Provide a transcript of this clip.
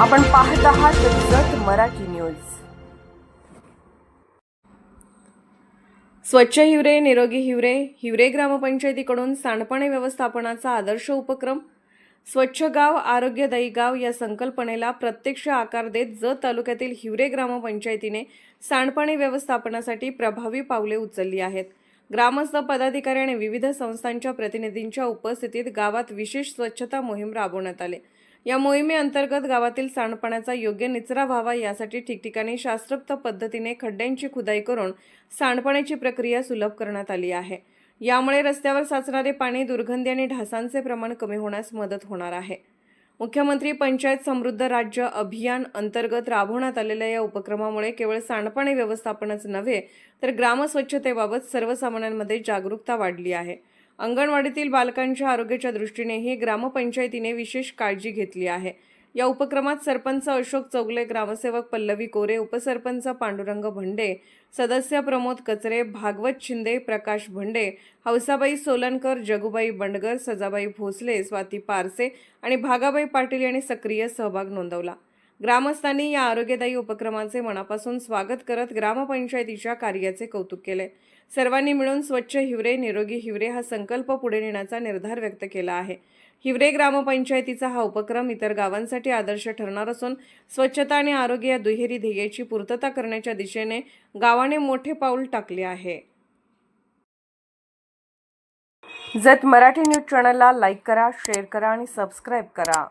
आपण पाहत आहात जत मराठी न्यूज. स्वच्छ हिवरे निरोगी हिवरे हिवरे ग्रामपंचायतीकडून सांडपाणी व्यवस्थापनाचा आदर्श उपक्रम स्वच्छ गाव आरोग्यदायी गाव या संकल्पनेला प्रत्यक्ष आकार देत जत तालुक्यातील हिवरे ग्रामपंचायतीने सांडपाणी व्यवस्थापनासाठी प्रभावी पावले उचलली आहेत. ग्रामस्थ पदाधिकारी आणि विविध संस्थांच्या प्रतिनिधींच्या उपस्थितीत गावात विशेष स्वच्छता मोहीम राबवण्यात आली. या मोहिमेअंतर्गत गावातील सांडपाण्याचा योग्य निचरा व्हावा यासाठी ठिकठिकाणी शास्त्रोक्त पद्धतीने खड्ड्यांची खुदाई करून सांडपाण्याची प्रक्रिया सुलभ करण्यात आली आहे. यामुळे रस्त्यावर साचणारे पाणी दुर्गंधी आणि ढासांचे प्रमाण कमी होण्यास मदत होणार आहे. मुख्यमंत्री पंचायत समृद्ध राज्य अभियान अंतर्गत राबवण्यात आलेल्या या उपक्रमामुळे केवळ सांडपाणी व्यवस्थापनच नव्हे तर ग्रामस्वच्छतेबाबत सर्वसामान्यांमध्ये जागरूकता वाढली आहे. अंगणवाडीतील बालकांच्या आरोग्याच्या दृष्टीनेही ग्रामपंचायतीने विशेष काळजी घेतली आहे. या उपक्रमात सरपंच अशोक चौगले ग्रामसेवक पल्लवी कोरे उपसरपंच पांडुरंग भंडे सदस्य प्रमोद कचरे भागवत शिंदे प्रकाश भंडे हौसाबाई सोलनकर जगुबाई बंडगर सजाबाई भोसले स्वाती पारसे आणि भागाबाई पाटील यांनी सक्रिय सहभाग नोंदवला. ग्रामस्थांनी या आरोग्यदायी उपक्रमाचे मनापासून स्वागत करत ग्रामपंचायतीच्या कार्याचे कौतुक केले. सर्वांनी मिळून स्वच्छ हिवरे निरोगी हिवरे हा संकल्प पुढे नेण्याचा निर्धार व्यक्त केला आहे. हिवरे ग्रामपंचायतीचा हा उपक्रम इतर गावांसाठी आदर्श ठरणार असून स्वच्छता आणि आरोग्य या दुहेरी ध्येयाची पूर्तता करण्याच्या दिशेने गावाने मोठे पाऊल टाकले आहे. जत मराठी न्यूज चॅनलला लाईक करा शेअर करा आणि सबस्क्राईब करा.